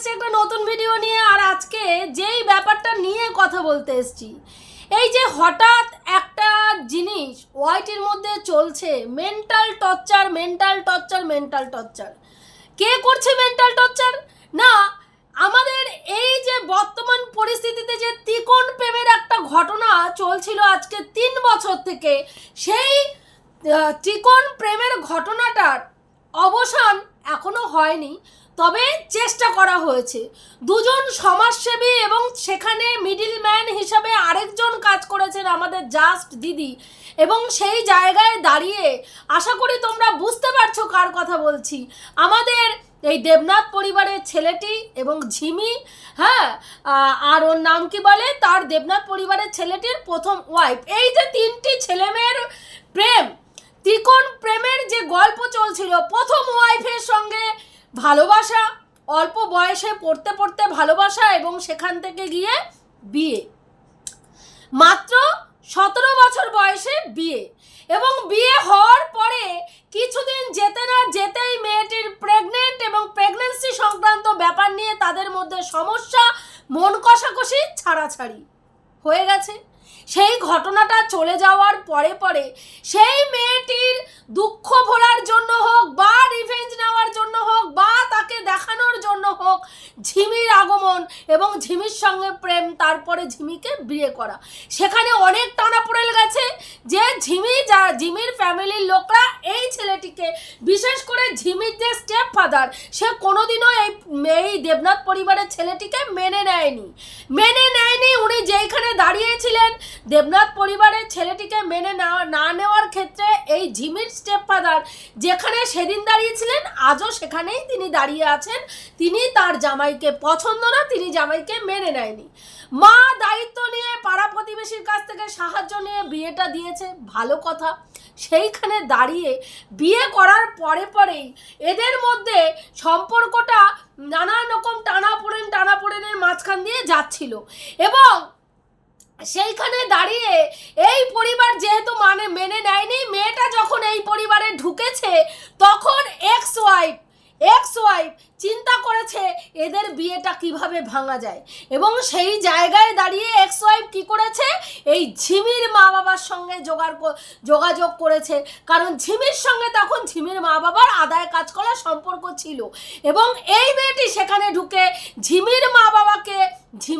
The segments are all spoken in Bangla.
এসেছি একটা নতুন ভিডিও নিয়ে, আর আজকে যেই ব্যাপারটা নিয়ে কথা বলতে এসেছি, এই যে হঠাৎ একটা জিনিস ওয়াইটির মধ্যে চলছে mental torture mental torture mental torture কে করছে মেন্টাল টর্চার না, আমাদের এই যে বর্তমান পরিস্থিতিতে যে ত্রিকোণ প্রেমের একটা ঘটনা চলছিল আজকে তিন বছর থেকে, সেই ত্রিকোণ প্রেমের ঘটনাটার অবসান এখনও হয়নি। তবে চেষ্টা করা হয়েছে। দুজন সমাজসেবী এবং সেখানে মিডিল ম্যান হিসাবে আরেকজন কাজ করেছেন আমাদের জাস্ট দিদি। এবং সেই জায়গায় দাঁড়িয়ে আশা করি তোমরা বুঝতে পারছ কার কথা বলছি। আমাদের এই দেবনাথ পরিবারের ছেলেটি এবং ঝিমি হ্যাঁ আর ওর নাম কি বলে? তার দেবনাথ পরিবারের ছেলেটির প্রথম ওয়াইফ এই যে তিনটি ছেলেমেয়ের প্রেম, ত্রিকোণ প্রেমের যে গল্প চলছিল, প্রথম ওয়াইফের সঙ্গে ভালোবাসা, অল্প বয়সে পড়তে পড়তে ভালোবাসা এবং সেখান থেকে গিয়ে বিয়ে। মাত্র সতেরো বছর বয়সে বিয়ে এবং বিয়ে হওয়ার পরে কিছুদিন যেতে না যেতেই মেয়েটির প্রেগনেন্ট এবং প্রেগনেন্সি সংক্রান্ত ব্যাপার নিয়ে তাদের মধ্যে সমস্যা, মন কষাকষি, ছাড়াছাড়ি হয়ে গেছে। সেই ঘটনাটা চলে যাওয়ার পরে পরে সেই মেয়েটির দুঃখ ভোলার জন্য হোক বা রিভেঞ্জ নেওয়ার জন্য হোক বা তাকে দেখানোর জন্য হোক ঝিমির আগমন এবং ঝিমির সঙ্গে প্রেম, তারপরে ঝিমিকে বিয়ে করা। সেখানে অনেক টানাপোড়েল গেছে যে ঝিমি যা, ঝিমির ফ্যামিলির লোকরা এই ছেলেটিকে, বিশেষ করে ঝিমির যে স্টেপ ফাদার সে কোনোদিনও এই এই দেবনাথ পরিবারের ছেলেটিকে মেনে নেয়নি। মেনে নেয়নি উনি যেইখানে দাঁড়িয়েছিলেন, দেবনাথ পরিবারের ছেলেটিকে মেনে না নেওয়ার ক্ষেত্রে এই ঝিমির স্টেপ ফাদার যেখানে সেদিন দাঁড়িয়েছিলেন, আজও সেখানেই তিনি দাঁড়িয়ে আছেন, তিনি তার জামাইকে পছন্দ না, তিনি জামাইকে মেনে নেয়নি। মা দায়িত্ব নিয়ে পাড়া প্রতিবেশীর কাছ থেকে সাহায্য নিয়ে বিয়েটা দিয়েছে, ভালো কথা। সেইখানে দাঁড়িয়ে বিয়ে করার পরে পরেই এদের মধ্যে সম্পর্কটা নানান রকম টানাপোড়েন, টানাপোড়েনের মাঝখান দিয়ে যাচ্ছিল। এবং সেইখানে দাঁড়িয়ে এই পরিবার যেহেতু মানে মেনে নেয়নি, মেয়েটা যখন এই পরিবারে ঢুকেছে, তখন এক্স ওয়াইফ এক্স ওয়াইফ চিন্তা করেছে এদের বিয়েটা কীভাবে ভাঙা যায়। এবং সেই জায়গায় দাঁড়িয়ে এক্স ওয়াইফ কী করেছে? এই ঝিমির মা বাবার সঙ্গে জোগাড় যোগাযোগ করেছে। কারণ ঝিমির সঙ্গে তখন ঝিমির মা বাবার আদায় কাজ করার সম্পর্ক ছিল। এবং এই মেয়েটি সেখানে ঢুকে ঝিমির মা বাবাকে ঝিমির মা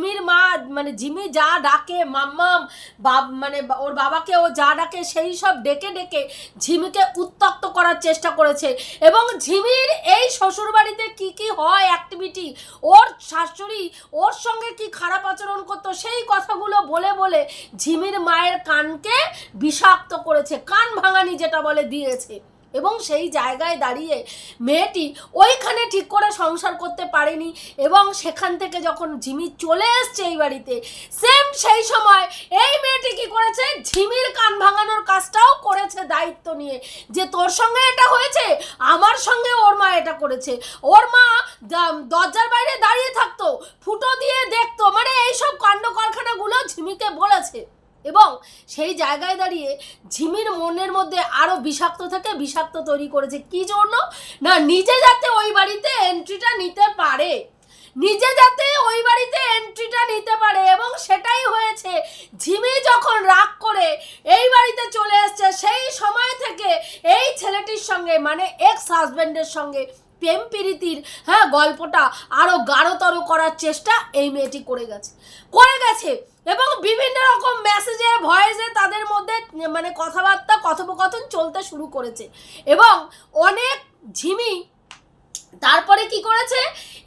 মানে ঝিমি যা ডাকে, মাম্মাম, বাব মানে ওর বাবাকে ও যা ডাকে, সেই সব ডেকে ডেকে ঝিমিকে উত্তক্ত করার চেষ্টা করেছে। এবং ঝিমির এই শ্বশুরবাড়িতে কি কি হয় অ্যাক্টিভিটি ওর শাশুড়ি ওর সঙ্গে কি খারাপ আচরণ করতো? সেই কথাগুলো বলে বলে ঝিমির মায়ের কানকে বিষাক্ত করেছে, কান ভাঙানি যেটা বলে দিয়েছে। এবং সেই জায়গায় দাঁড়িয়ে মেয়েটি ওইখানে ঠিক করে সংসার করতে পারেনি এবং সেখান থেকে যখন ঝিমি চলে এসছে এই বাড়িতে সেম সেই সময় এই মেয়েটি কি করেছে? ঝিমির কান ভাঙানোর কাজটাও করেছে দায়িত্ব নিয়ে যে তোর সঙ্গে এটা হয়েছে, আমার সঙ্গে ওর মা এটা করেছে। ওর মা দরজার বাইরে দাঁড়িয়ে থাকতো, ফুটো দিয়ে দেখতো মানে এইসব কাণ্ড কারখানাগুলো ঝিমিকে বলেছে। এবং সেই জায়গায় দাঁড়িয়ে ঝিমির মনের মধ্যে আরও বিষাক্ত থেকে, বিষাক্ত তৈরি করেছে। কি জন্য? না, নিজে যাতে ওই বাড়িতে এন্ট্রিটা নিতে পারে। নিজে যাতে ওই বাড়িতে এন্ট্রিটা নিতে পারে এবং সেটাই হয়েছে। ঝিমি যখন রাগ করে এই বাড়িতে চলে এসছে সেই সময় থেকে এই ছেলেটির সঙ্গে মানে এক্স হাজব্যান্ডের সঙ্গে প্রেম প্রীতির হ্যাঁ গল্পটা আরও গাঢ়তর করার চেষ্টা এই মেয়েটি করে গেছে। করে গেছে। এবং বিভিন্ন রকম মেসেজে ভয়েসে তাদের মধ্যে মানে কথাবার্তা, কথোপকথন চলতে শুরু করেছে। এবং অনেক ঝিমি তারপরে কি করেছে?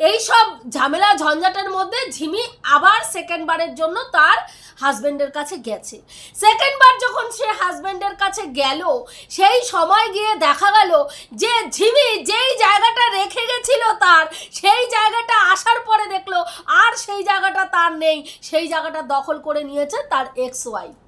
এই সব ঝামেলা ঝঞ্ঝাটের মধ্যে ঝিমি আবার সেকেন্ড বারের জন্য তার হাজবেন্ডের কাছে গেছে। সেকেন্ড বার যখন সে হাজবেন্ডের কাছে গেল, সেই সময় গিয়ে দেখা গেল যে ঝিমি যেই জায়গাটা রেখে গেছিল তার, সেই জায়গাটা আসার পরে দেখল, আর সেই জায়গাটা তার নেই। সেই জায়গাটা দখল করে নিয়েছে তার এক্স ওয়াইফ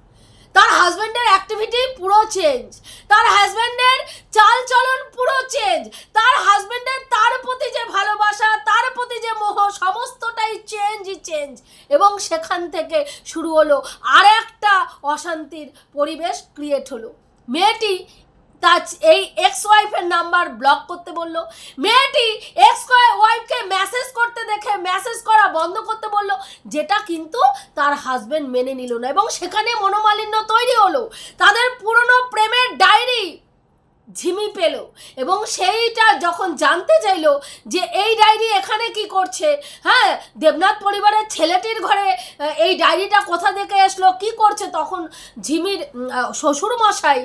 তার হাজব্যান্ডের অ্যাক্টিভিটি পুরো চেঞ্জ তার হাজব্যান্ডের চাল চলন পুরো চেঞ্জ তার হাজব্যান্ডের তার প্রতি যে ভালোবাসা, তার প্রতি যে মোহ, সমস্তটাই চেঞ্জ চেঞ্জ এবং সেখান থেকে শুরু হলো আর একটা অশান্তির পরিবেশ ক্রিয়েট হলো। মেয়েটি তা এই এক্স ওয়াইফের নাম্বার ব্লক করতে বলল। মেয়েটি এক্স ওয়াইফকে মেসেজ করতে দেখে মেসেজ করা বন্ধ করতে বলল, যেটা কিন্তু তার হাজব্যান্ড মেনে নিল না এবং সেখানে মনোমালিন্য তৈরি হলো। তাদের পুরনো প্রেমের ডায়েরি ঝিমি পেল এবং সেইটা যখন জানতে চাইলো যে এই ডায়েরি এখানে কি করছে হ্যাঁ দেবনাথ পরিবারের ছেলেটির ঘরে এই ডায়েরিটা কোথা থেকে আসলো কি করছে, তখন ঝিমির শ্বশুর মশাই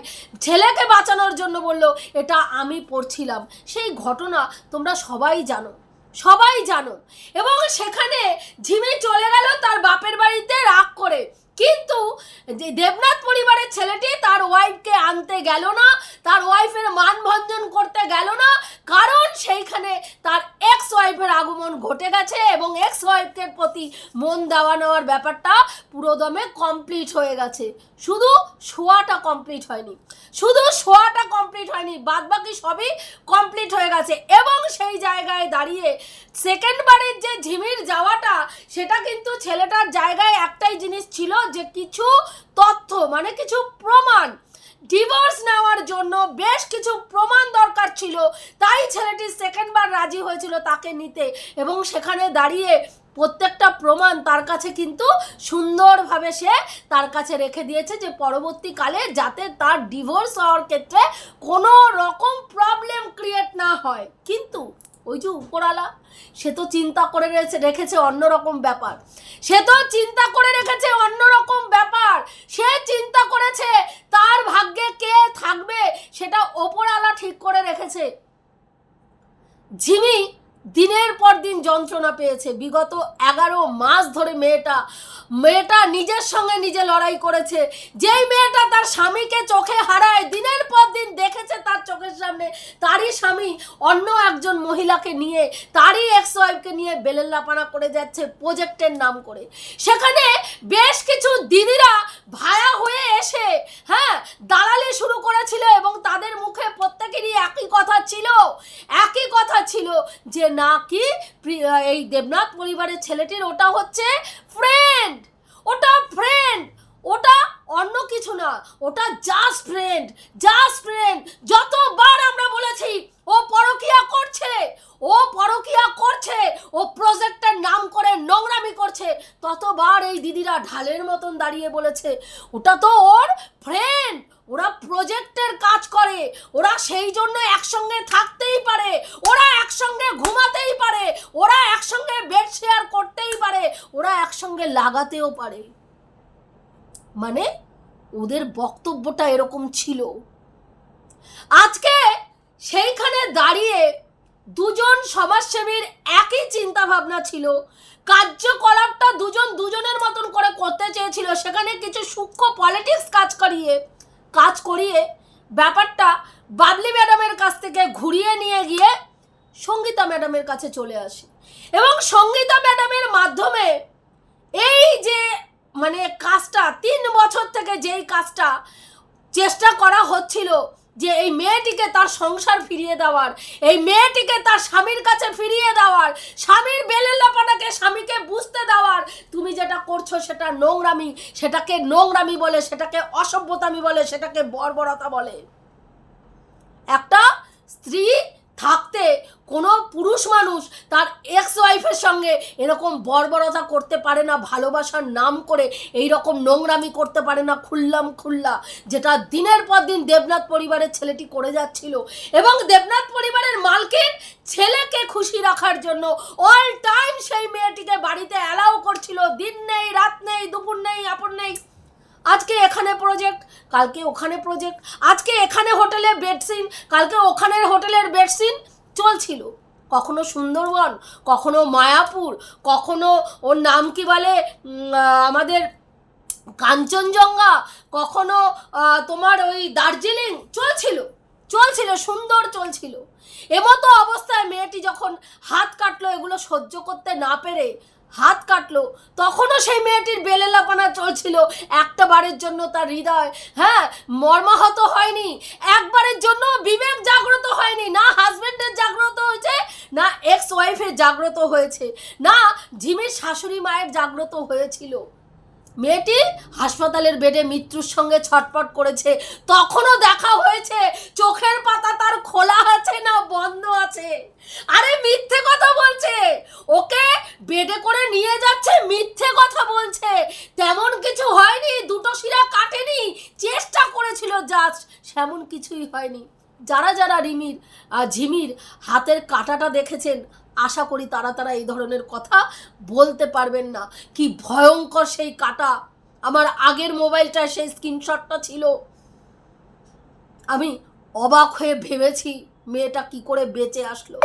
ছেলেকে বাঁচানোর জন্য বলল, এটা আমি পড়ছিলাম, সেই ঘটনা তোমরা সবাই জানো সবাই জানো। এবং সেখানে ঝিমি চলে গেল তার বাপের বাড়িতে রাগ করে। কিন্তু দেবনাথ পরিবারের ছেলেটি তার ওয়াইফকে আনতে গেল না, তার ওয়াইফের মানভঞ্জন করতে গেল না, কারণ সেইখানে তার এক্স ওয়াইফের আগমন ঘটে গেছে এবং এক্স ওয়াইফের প্রতি মন দেওয়া নেওয়ার ব্যাপারটা পুরোদমে কমপ্লিট হয়ে গেছে। শুধু শোয়াটা কমপ্লিট হয়নি। শুধু শোয়াটা কমপ্লিট হয়নি বাদ বাকি সবই কমপ্লিট হয়ে গেছে এবং সেই জায়গায় দাঁড়িয়ে সেকেন্ড বারের যে ঝিমির যাওয়াটা, সেটা কিন্তু ছেলেটার জায়গায় একটাই জিনিস ছিল যে কিছু তথ্য মানে কিছু প্রমাণ। ডিভোর্স নেওয়ার জন্য বেশ কিছু প্রমাণ দরকার ছিল, তাই ছেলেটি সেকেন্ডবার রাজি হয়েছিল তাকে নিতে। এবং সেখানে দাঁড়িয়ে প্রত্যেকটা প্রমাণ তার কাছে কিন্তু সুন্দরভাবে সে তার কাছে রেখে দিয়েছে যে পরবর্তীকালে যাতে তার ডিভোর্স হওয়ার ক্ষেত্রে কোনো রকম প্রবলেম ক্রিয়েট না হয়। কিন্তু ওই যে উপরালা সে তো চিন্তা করে রেখেছে রেখেছে অন্যরকম ব্যাপার। সে তো চিন্তা করে রেখেছে অন্যরকম ব্যাপার। সে চিন্তা করেছে তার ভাগ্যে কে থাকবে, সেটা ওপরালা ঠিক করে রেখেছে। ঝিমি দিনের পর দিন যন্ত্রণা পেয়েছে। বিগত এগারো মাস ধরে মেয়েটা মেয়েটা নিজের সঙ্গে নিজে লড়াই করেছে। যেই মেয়েটা তার স্বামীকে চোখে হারায়, দিনের পর দিন দেখেছে তার চোখের সামনে। তারই স্বামী অন্য একজন মহিলাকে নিয়ে, তারই এক্স ওয়াইফকে নিয়ে বেলেল্লাপানা করে যাচ্ছে প্রজেক্টের নাম করে। সেখানে বেশ কিছু দিদিরা ভায়া হয়ে এসে হ্যাঁ দালালি শুরু করেছিল এবং তাদের মুখে প্রত্যেকেরই একই কথা ছিল, একই কথা ছিল যে নাকি এই দেবনাথ পরিবারের ছেলেটির? ওটা হচ্ছে ফ্রেন্ড ওটা ফ্রেন্ড ওটা অন্য কিছু না, ওটা জাস্ট ফ্রেন্ড জাস্ট ফ্রেন্ড যতবার আমরা বলেছি, ও পরকিয়া করছে, ও পরকিয়া করছে, ও প্রজেক্টের নাম করে নোংরামি করছে, ততবার এই দিদিরা ঢালের মতন দাঁড়িয়ে বলেছে, ওটা তো ওর ফ্রেন্ড ওরা প্রজেক্টের কাজ করে, ওরা সেই জন্য একসঙ্গে থাকতেই পারে, ওরা একসঙ্গে ঘুমাতেই পারে, ওরা একসঙ্গে বেড শেয়ার করতেই পারে, ওরা একসঙ্গে লাগাতেও পারে। মানে ওদের বক্তব্যটা এরকম ছিল। আজকে সেইখানে দাঁড়িয়ে দুজন সমাজসেবীর একই চিন্তা ভাবনা ছিল। কার্যকলাপটা দুজন দুজনের মতন করে করতে চেয়েছিল, সেখানে কিছু সূক্ষ্ম পলিটিক্স কাজ করিয়ে। কাজ করিয়ে ব্যাপারটা বাবলি ম্যাডামের কাছ থেকে ঘুরিয়ে নিয়ে গিয়ে সঙ্গীতা ম্যাডামের কাছে চলে আসি। এবং সঙ্গীতা ম্যাডামের মাধ্যমে এই যে মানে কাজটা, তিন বছর থেকে যেই কাজটা চেষ্টা করা হচ্ছিল যে এই মেয়েটিকে তার সংসার ফিরিয়ে দেওয়ার, এই মেয়েটিকে তার স্বামীর কাছে ফিরিয়ে দেওয়ার, স্বামীর বেলেল্লাপানাকে স্বামীকে বুঝতে দেওয়ার, তুমি যেটা করছ সেটা নোংরামি, সেটাকে নোংরামি বলে, সেটাকে অসভ্যতামি বলে, সেটাকে বর্বরতা বলে। একটা স্ত্রী থাকতে কোনো পুরুষ মানুষ তার এক্স ওয়াইফের সঙ্গে এরকম বর্বরতা করতে পারে না, ভালোবাসার নাম করে এই রকম নোংরামি করতে পারে না, খুল্লাম খুল্লা, যেটা দিনের পর দিন দেবনাথ পরিবারের ছেলেটি করে যাচ্ছিল। এবং দেবনাথ পরিবারের মালকিন ছেলেকে খুশি রাখার জন্য অল টাইম সেই মেয়েটিকে বাড়িতে অ্যালাউ করছিল। দিন নেই, রাত নেই, দুপুর নেই, আপন নেই। আজকে এখানে প্রজেক্ট কালকে ওখানে প্রজেক্ট আজকে এখানে হোটেলে বেডসিন কালকে ওখানের হোটেলের বেডসিন চলছিল। কখনো সুন্দরবন, কখনো মায়াপুর, কখনো ওর নাম কি বলে আমাদের কাঞ্চনজঙ্ঘা, কখনো তোমার ওই দার্জিলিং চলছিল চলছিল, সুন্দর চলছিল। এমতো অবস্থায় মেয়েটি যখন হাত কাটলো, এগুলো সহ্য করতে না পেরে হাত কাটলো। তখনও সেই মেয়েটির বেলেলাপানা চলছিল। একটা বারের জন্য তার হৃদয় হ্যাঁ মর্মাহত হয়নি। একবারের জন্য বিবেক জাগ্রত হয়নি। না হাজবেন্ডের জাগ্রত হয়েছে, না এক্স ওয়াইফের জাগ্রত হয়েছে। না ঝিমের শাশুড়ি মায়ের জাগ্রত হয়েছিল। মেয়েটি হাসপাতালের বেডে মৃত্যুর সঙ্গে ছটপট করেছে। তখনও দেখা হয়েছে, চোখের পাতা তার খোলা আছে না বন্ধ আছে। আরে মিথ্যে কথা বলছে। ওকে বেডে করে নিয়ে যাচ্ছে, মিথ্যে কথা বলছে। তেমন কিছু হয়নি, দুটো শিরা কাটেনি, চেষ্টা করেছিল জাস্ট, সেমন কিছুই হয়নি। যারা যারা রিমির ঝিমির হাতের কাটাটা দেখেছেন আশা করি তারা তারা এই ধরনের কথা বলতে পারবেন না। কি ভয়ঙ্কর সেই কাটা। আমার আগের মোবাইলটার সেই স্ক্রিনশটটা ছিল। আমি অবাক হয়ে ভেবেছি মেয়েটা কি করে বেঁচে আসলো।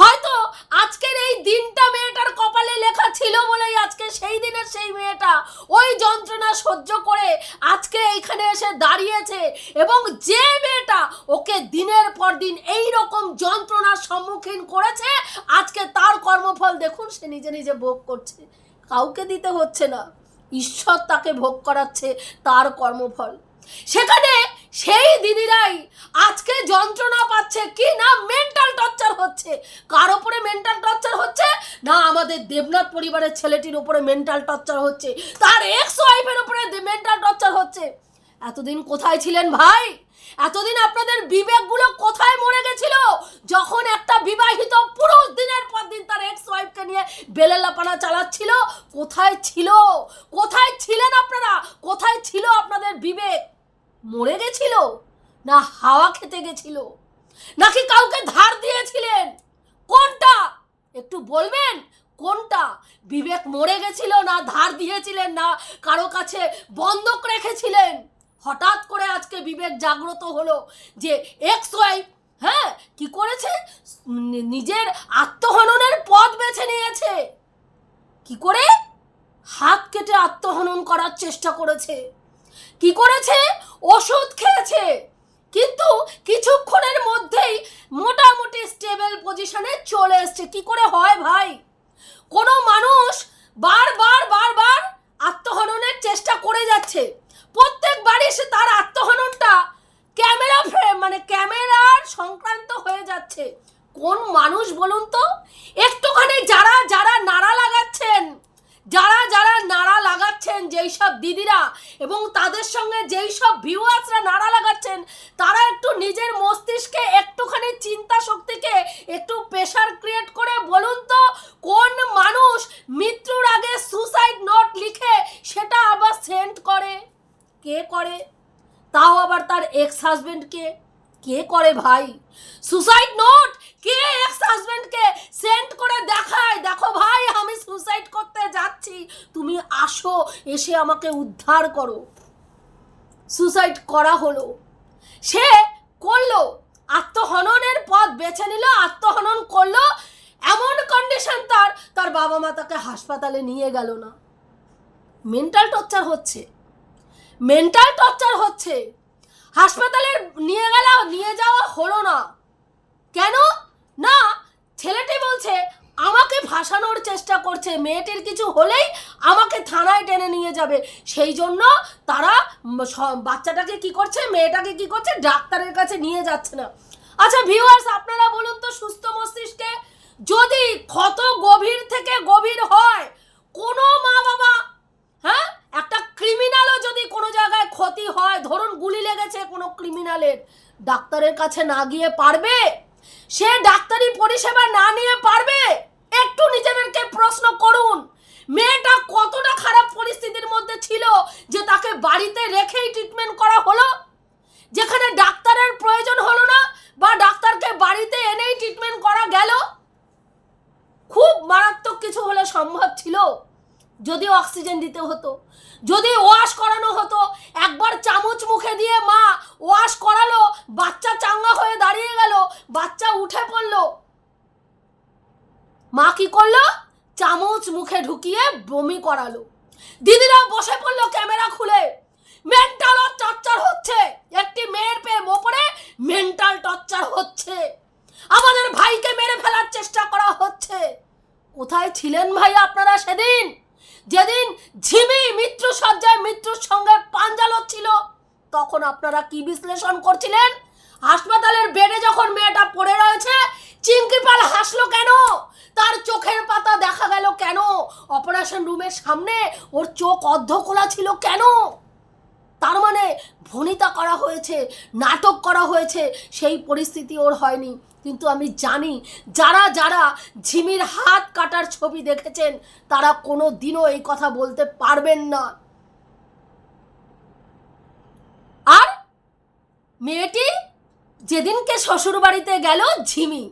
হয়তো আজকের এই দিনটা মেয়েটার কপালে লেখা ছিল বলেই আজকে সেই দিনের সেই মেয়েটা ওই যন্ত্রণা সহ্য করে আজকে এইখানে এসে দাঁড়িয়েছে এবং যে মেয়েটা ওকে দিনের পর দিন এই রকম যন্ত্রণার সম্মুখীন করেছে, আজকে তার কর্মফল দেখুন সে নিজে নিজে ভোগ করছে। কাউকে দিতে হচ্ছে না, ঈশ্বর তাকে ভোগ করাচ্ছে তার কর্মফল। সেখানে সেই দিদিরাই আজকে যন্ত্রণা পাচ্ছে, কি না মেন্টাল টর্চার হচ্ছে? কার ওপরে মেন্টাল টর্চার হচ্ছে? না আমাদের দেবনাথ পরিবারের ছেলেটির উপরে মেন্টাল টর্চার হচ্ছে, তার এক্স ওয়াইফের উপরে মেন্টাল টর্চার হচ্ছে। এতদিন কোথায় ছিলেন ভাই? এতদিন আপনাদের বিবেকগুলো কোথায় মরে গেছিল? যখন একটা বিবাহিত পুরুষ দিনের পর দিন তার এক্স ওয়াইফকে নিয়ে বেলেলাপানা চালাচ্ছিল, কোথায় ছিল? কোথায় ছিলেন আপনারা? কোথায় ছিল আপনাদের বিবেক? মরে গেছিল? না হাওয়া খেতে গেছিল? নাকি কাউকে ধার দিয়েছিলেন? কোনটা? একটু বলবেন? কোনটা? বিবেক মরে গেছিল না ধার দিয়েছিলেন না কারও কাছে বন্ধক রেখেছিলেন? হঠাৎ করে আজকে বিবেক জাগ্রত হলো যে এক্স ওয়াইফ হ্যাঁ কি করেছে? নিজের আত্মহননের পথ বেছে নিয়েছে। কি করে? হাত কেটে আত্মহনন করার চেষ্টা করেছে। কি করেছে? ওষুধ খেয়েছে। কিন্তু কিছুক্ষণের মধ্যেই মোটামুটি স্টেবল পজিশনে চলে এসছে। কি করে হয় ভাই? কোনো মানুষ বারবার বারবার আত্মহননের চেষ্টা করে যাচ্ছে। প্রত্যেকবারই সে তার আত্মহননটা ক্যামেরা ফ্রেম মানে ক্যামেরার সংক্রান্ত হয়ে যাচ্ছে। কোন মানুষ বলুন তো? একটুখানি যারা যারা নাড়া লাগাচ্ছেন যারা যারা নাড়া লাগাচ্ছেন, যেই সব দিদিরা এবং তাদের সঙ্গে যেই সব ভিউয়ার্সরা নাড়া লাগাচ্ছেন, তারা একটু নিজের মস্তিষ্কে একটুখানি চিন্তা শক্তিকে একটু প্রেশার ক্রিয়েট করে বলুন তো, কোন মানুষ মৃত্যুর আগে সুসাইড নোট লিখে সেটা আবার সেন্ড করে? কে করে? তাও আবার তার এক্স হাজবেন্ডকে কে করে ভাই? সুসাইড নোট কে এক্স হাজবেন্ডকে সেন্ড করে দেখায়? দেখো ভাই, আমি সুসাইড করতে যাচ্ছি। তুমি আসো, এসে আমাকে উদ্ধার করো। সুসাইড করা হলো। সে করল, আত্মহননের পথ বেছে নিল, আত্মহনন করল। এমন কন্ডিশন তার তার বাবা মা তাকে হাসপাতালে নিয়ে গেল না। মেন্টাল টর্চার হচ্ছে। মেন্টাল টর্চার হচ্ছে। হাসপাতালে নিয়ে গেল নিয়ে যাওয়া হলো না। কেন? না, ছেলেটি বলছে, আমাকে ভাসানোর চেষ্টা করছে। মেয়েটির কিছু হলেই আমাকে থানায় টেনে নিয়ে যাবে। সেই জন্য তারা বাচ্চাটাকে কি করছে, মেয়েটাকে কি করছে, ডাক্তারের কাছে নিয়ে যাচ্ছে না। আচ্ছা ভিউয়ার্স আপনারা বলুন তো সুস্থ মস্তিষ্কে যদি ক্ষত গভীর থেকে গভীর হয়, কোনো মা বাবা হ্যাঁ? একটা ক্রিমিনালও যদি কোনো জায়গায় ক্ষতি হয়, ধরুন গুলি লেগেছে কোনো ক্রিমিনালের ডাক্তারের কাছে না গিয়ে পারবে? সে ডাক্তারি পরিষেবা না নিয়ে পারবে? একটু নিজেদেরকে প্রশ্ন করুন। মেয়েটা কতটা খারাপ পরিস্থিতির মধ্যে ছিল যে তাকে বাড়িতে রেখেই ট্রিটমেন্ট করা হলো? যেখানে ডাক্তারের প্রয়োজন হলো না বা ডাক্তারকে বাড়িতে এনেই ট্রিটমেন্ট করা গেল? খুব মারাত্মক কিছু হলে সম্ভব ছিল। যদি অক্সিজেন দিতে হতো, যদি ওয়াশ করানো হতো, একবার চামচ মুখে দিয়ে মা ওয়াশ করালো, বাচ্চা চাঙ্গা হয়ে দাঁড়িয়ে গেল, বাচ্চা উঠে পড়ল। মা কি করল? চামচ মুখে ঢুকিয়ে বমি করালো। দিদিরা বসে পড়ল ক্যামেরা খুলে। মেন্টাল টর্চার হচ্ছে। একটি মেয়ের প্রেম, ওপরে মেন্টাল টর্চার হচ্ছে। আমাদের ভাইকে মেরে ফেলার চেষ্টা করা হচ্ছে। কোথায় ছিলেন ভাই আপনারা সেদিন? যেদিন ঝিমি মিত্র সজ্জায় মৃত্যুর সঙ্গে পাঞ্জাল ছিল তখন আপনারা কি বিশ্লেষণ করছিলেন? হাসপাতালের বেডে যখন মেয়েটা পড়ে রয়েছে, চিঙ্কিপাল হাসলো কেন? তার চোখের পাতা দেখা গেল কেন? অপারেশন রুমের সামনে ওর চোখ অর্ধ খোলা ছিল কেন? তার মানে ভনিতা করা হয়েছে, নাটক করা হয়েছে, সেই পরিস্থিতি ওর হয়নি। কিন্তু আমি জানি যারা যারা ঝিমির হাত কাটার ছবি দেখেছেন, তারা কোনো দিনও এই কথা বলতে পারবেন না। আর মেয়েটি যেদিনকে শ্বশুর বাড়িতে গেল ঝিমি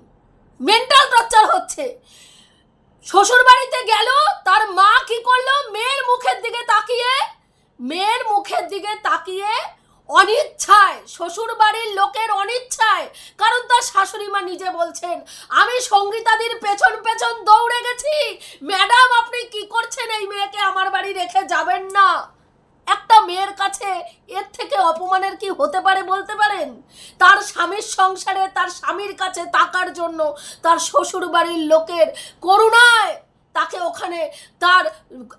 মেন্টাল টর্চার হচ্ছে। শ্বশুর বাড়িতে গেল, তার মা কি করল? মেয়ের মুখের দিকে তাকিয়ে মেয়ের মুখের দিকে তাকিয়ে অনিচ্ছায় শ্বশুর বাড়ির লোকের অনিচ্ছায়, কারণ তার শাশুড়ি মা নিজে বলছেন, আমি সঙ্গীতাদির পেছন পেছন দৌড়ে গেছি। ম্যাডাম, আপনি কি করছেন এই মেয়েকে আমার বাড়ি রেখে যাবেন না? একটা মেয়ের কাছে এর থেকে অপমানের কি হতে পারে বলতে পারেন? তার স্বামীর সংসারে তার স্বামীর কাছে তাকার জন্য তার শ্বশুর বাড়ির লোকের করুণায় তাকে ওখানে তার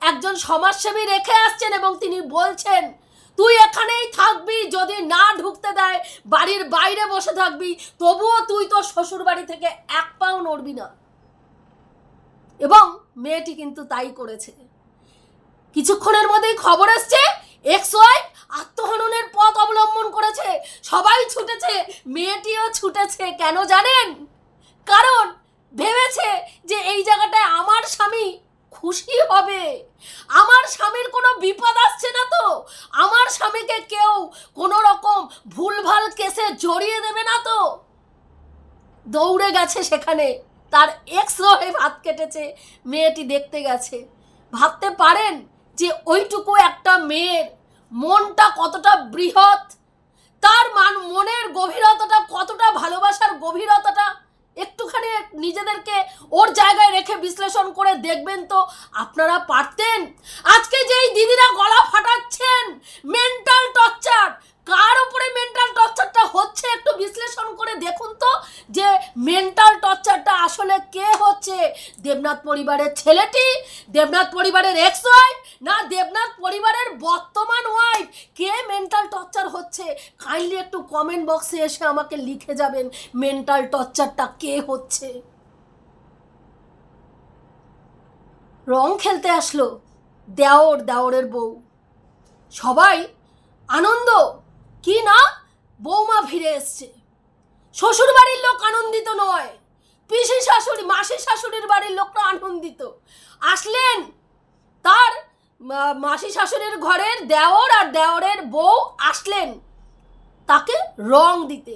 একজন সমাজসেবী রেখে আসছেন এবং তিনি বলছেন, তুই এখানেই থাকবি, যদি না ঢুকতে দেয়, বাড়ির বাইরে বসে থাকবি, তবুও তুই তোর শ্বশুর বাড়ি থেকে এক পাও নড়বি না। এবং মেয়েটি কিন্তু তাই করেছে। কিছুক্ষণের মধ্যেই খবর এসছে এক্স ওয়াই আত্মহননের পথ অবলম্বন করেছে, সবাই ছুটেছে, মেয়েটিও ছুটেছে, কেন জানেন? কারণ ভেবেছে যে এই জায়গাটায় আমার স্বামী খুশি হবে। আমার স্বামীর কোনো বিপদ আসছে না তো। আমার স্বামীকে কেউ কোনো রকম ভুলভাল কেসে জড়িয়ে দেবে না তো। দৌড়ে গেছে সেখানে। তার এক্স হয়ে ভাত কেটেছে। মেয়েটি দেখতে গেছে। ভাবতে পারেন যে ওইটুকু একটা মেয়ের মনটা কতটা বৃহৎ। তার মান, মনের গভীরতাটা কতটা ভালোবাসার গভীরতাটা একটুখানি নিজেদেরকে ওর জায়গায় রেখে বিশ্লেষণ করে দেখবেন তো আপনারা পারতেন। আজকে যেই দিদিরা গলা ফাটাচ্ছেন মেন্টাল টর্চার কার উপরে মেন্টাল টর্চারটা হচ্ছে একটু বিশ্লেষণ করে দেখুন তো যে মেন্টাল টর্চারটা আসলে কে হচ্ছে? দেবনাথ পরিবারের ছেলেটি, দেবনাথ পরিবারের এক্স ওয়াইফ না দেবনাথ পরিবারের বর্তমান ওয়াইফ কে মেন্টাল টর্চার হচ্ছে কাইন্ডলি একটু কমেন্ট বক্সে এসে আমাকে লিখে যাবেন মেন্টাল টর্চারটা কে হচ্ছে? রং খেলতে আসলো, দেওর দেওরের বউ। সবাই, আনন্দ, কি না? বৌমা ফিরে এসছে। শ্বশুর বাড়ির লোক আনন্দিত নয়, পিসি শাশুড়ি, মাসি শাশুড়ির বাড়ির লোকরা আনন্দিত। আসলেন, তার মাসি শাশুড়ির ঘরের দেওর আর দেওরের বউ আসলেন। তাকে রং দিতে।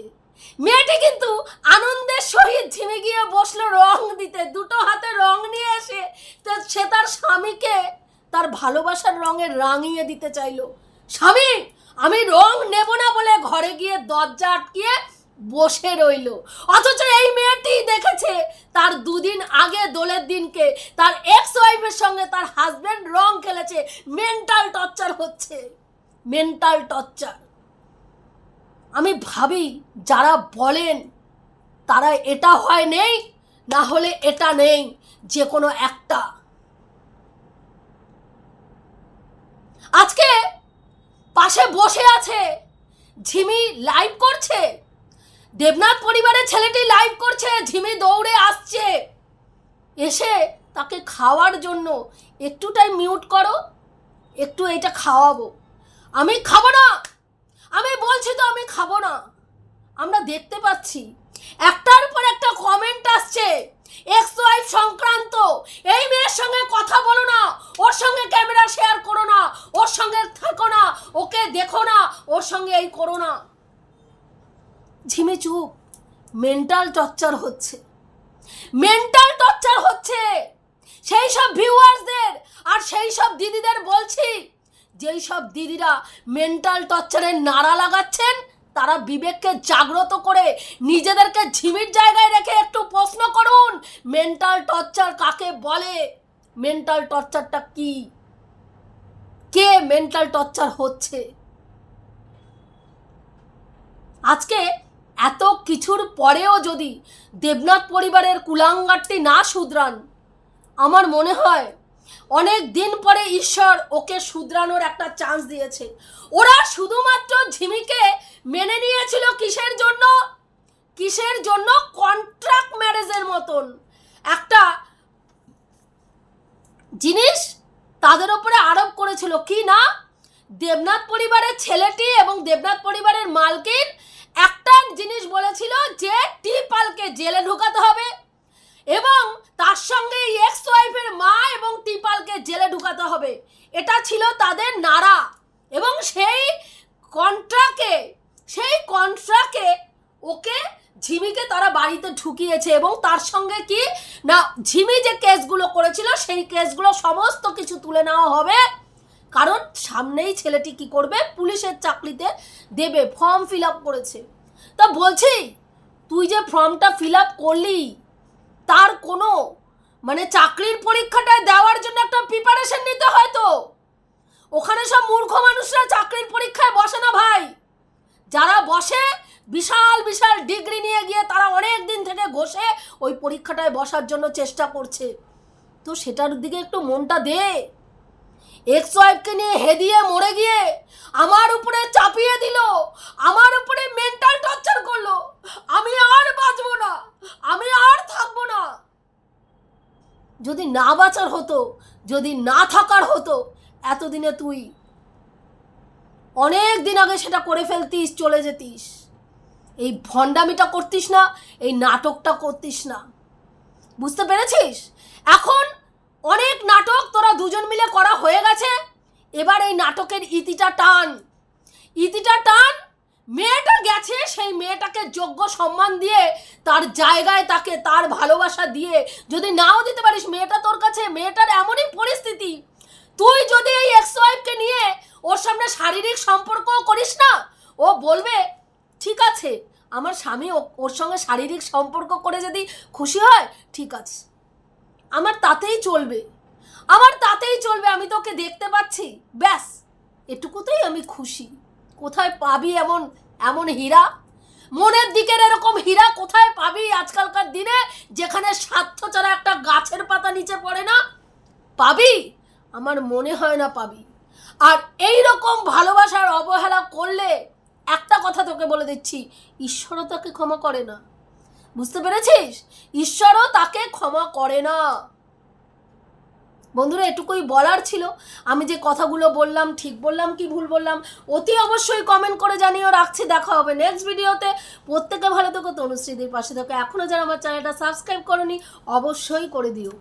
মেয়েটি কিন্তু আনন্দের সহিত ঝিমে গিয়ে বসল রং দিতে। দুটো হাতে রং নিয়ে এসে সে তার স্বামীকে তার ভালোবাসার রঙে রাঙিয়ে দিতে চাইলো। স্বামী, আমি রং নেব না বলে ঘরে গিয়ে দরজা আটকিয়ে বসে রইল। অথচ এই মেয়েটি দেখেছে তার দুদিন আগে দোলের দিনকে। তার এক্স ওয়াইফের সঙ্গে তার হাজবেন্ড রং খেলেছে। মেন্টাল টর্চার হচ্ছে। মেন্টাল টর্চার আমি ভাবি, যারা বলেন তারা এটা হয় নেই, না হলে এটা নেই, যে কোনো একটা। আজকে পাশে বসে আছে ঝিমি লাইভ করছে, দেবনাথ পরিবারের ছেলেটি লাইভ করছে, ঝিমি দৌড়ে আসছে। এসে তাকে খাওয়ার জন্য একটুটাই মিউট করো, একটু এটা খাওয়াবো। আমি খাব না! আমি বলছি তো আমি খাব না। আমরা দেখতে পাচ্ছি। একটার পর একটা কমেন্ট আসছে। এক্স ওয়াইফ সংক্রান্ত। এই মেয়ের সঙ্গে কথা বলো না। ওর সঙ্গে ক্যামেরা শেয়ার করো না। ওর সঙ্গে থাকো না। ওকে দেখো না। ওর সঙ্গে এই করো না। ঝিমে চুপ। মেন্টাল টর্চার হচ্ছে। মেন্টাল টর্চার হচ্ছে সেই সব ভিউয়ার্সদের আর সেই সব দিদিদের বলছি যেই সব দিদিরা মেন্টাল টর্চারের নাড়া লাগাচ্ছেন, তারা বিবেককে জাগ্রত করে নিজেদেরকে ঝিমির জায়গায় রেখে একটু প্রশ্ন করুন মেন্টাল টর্চার কাকে বলে? মেন্টাল টর্চারটা কি? কে মেন্টাল টর্চার হচ্ছে? আজকে এত কিছুর পরেও যদি দেবনাথ পরিবারের কুলাঙ্গারটি না শুধরান, আমার মনে হয় অনেক দিন পরে ঈশ্বর ওকে শুধরানোর একটা চান্স দিয়েছে। ওরা শুধুমাত্র ঝিমিকে মেনে নিয়েছিল কিসের জন্য? কিসের জন্য? কন্ট্রাক্ট ম্যারেজের মতন। একটা জিনিস তাদের ওপরে আরোপ করেছিল। কি না? দেবনাথ পরিবারের ছেলেটি এবং দেবনাথ পরিবারের মালকিন একটা জিনিস বলেছিল যে টিপালকে জেলে ঢুকাতে হবে। এবং তার সঙ্গে এক্স ওয়াইফের মা এবং টিপালকে জেলে ঢুকাতে হবে। এটা ছিল তাদের নাড়া এবং সেই কন্ট্রাকে সেই কন্ট্রাকে ওকে ঝিমিকে তারা বাড়িতে ঢুকিয়েছে এবং তার সঙ্গে কি? না, ঝিমি যে কেসগুলো করেছিল সেই কেসগুলো সমস্ত কিছু তুলে নেওয়া হবে। কারণ সামনেই ছেলেটি কি করবে? পুলিশের চাকরিতে দেবে ফর্ম ফিল আপ করেছে। তা বলছি, তুই যে ফর্মটা ফিল আপ করলি তার কোনো মানে চাকরির পরীক্ষাটা দেওয়ার জন্য একটা প্রিপারেশন নিতে হয় তো। ওখানে সব মূর্খ মানুষরা চাকরির পরীক্ষায় বসে না ভাই। যারা বসে, বিশাল বিশাল ডিগ্রি নিয়ে গিয়ে তারা অনেক দিন থেকে ঘষে ওই পরীক্ষাটায় বসার জন্য চেষ্টা করছে। তো সেটার দিকে একটু মনটা দে। এক্স ওয়াইফকে নিয়ে হেদিয়ে মরে গিয়ে আমার উপরে চাপিয়ে দিল, আমার উপরে মেন্টাল টর্চার করল। আমি আর বাঁচবো না। আমি আর থাকব না। যদি না বাঁচার হতো, যদি না থাকার হতো, এতদিনে তুই অনেক দিন আগে সেটা করে ফেলতিস, চলে যেতিস। এই ভণ্ডামিটা করতিস না, এই নাটকটা করতিস না। বুঝতে পেরেছিস? এখন অনেক নাটক তোরা দুজন মিলে করা হয়ে গেছে, এবার এই নাটকের ইতিটা টান। ইতিটা টান মেয়েটা গেছে, সেই মেয়েটাকে যোগ্য সম্মান দিয়ে, তার জায়গায় তাকে, তার ভালোবাসা দিয়ে, যদি নাও দিতে পারিস মেয়েটা তোর কাছে, মেয়েটার এমনই পরিস্থিতি। তুই যদি এই এক্স ওয়াইফকে নিয়ে ওর সামনে শারীরিক সম্পর্কও করিস না, ও বলবে, ঠিক আছে, আমার স্বামী ওর সঙ্গে শারীরিক সম্পর্ক করে যদি খুশি হয়, ঠিক আছে। আমার তাতেই চলবে। আমার তাতেই চলবে, আমি তোকে দেখতে পাচ্ছি। ব্যাস, এটুকুতেই আমি খুশি। কোথায় পাবি এমন এমন হীরা? মনের দিকের এরকম হীরা কোথায় পাবি আজকালকার দিনে, যেখানে স্বার্থ ছাড়া একটা গাছের পাতা নিচে পড়ে না? পাবি? আমার মনে হয় না পাবি। আর এই রকম ভালোবাসার অবহেলা করলে, একটা কথা তোকে বলে দিচ্ছি, ঈশ্বরও তাকে ক্ষমা করে না। বুঝতে পেরেছিস? ঈশ্বরও তাকে ক্ষমা করে না। বন্ধুরা, এটুকুই বলার ছিল। আমি যে কথাগুলো বললাম, ঠিক বললাম কি ভুল বললাম, অতি অবশ্যই কমেন্ট করে জানিও। রাখছি, দেখা হবে নেক্সট ভিডিওতে প্রত্যেকে ভালো থেকো তনুশ্রীদের পাশে থাকো। এখনও যারা আমার চ্যানেলটা সাবস্ক্রাইব করনি, অবশ্যই করে দিও।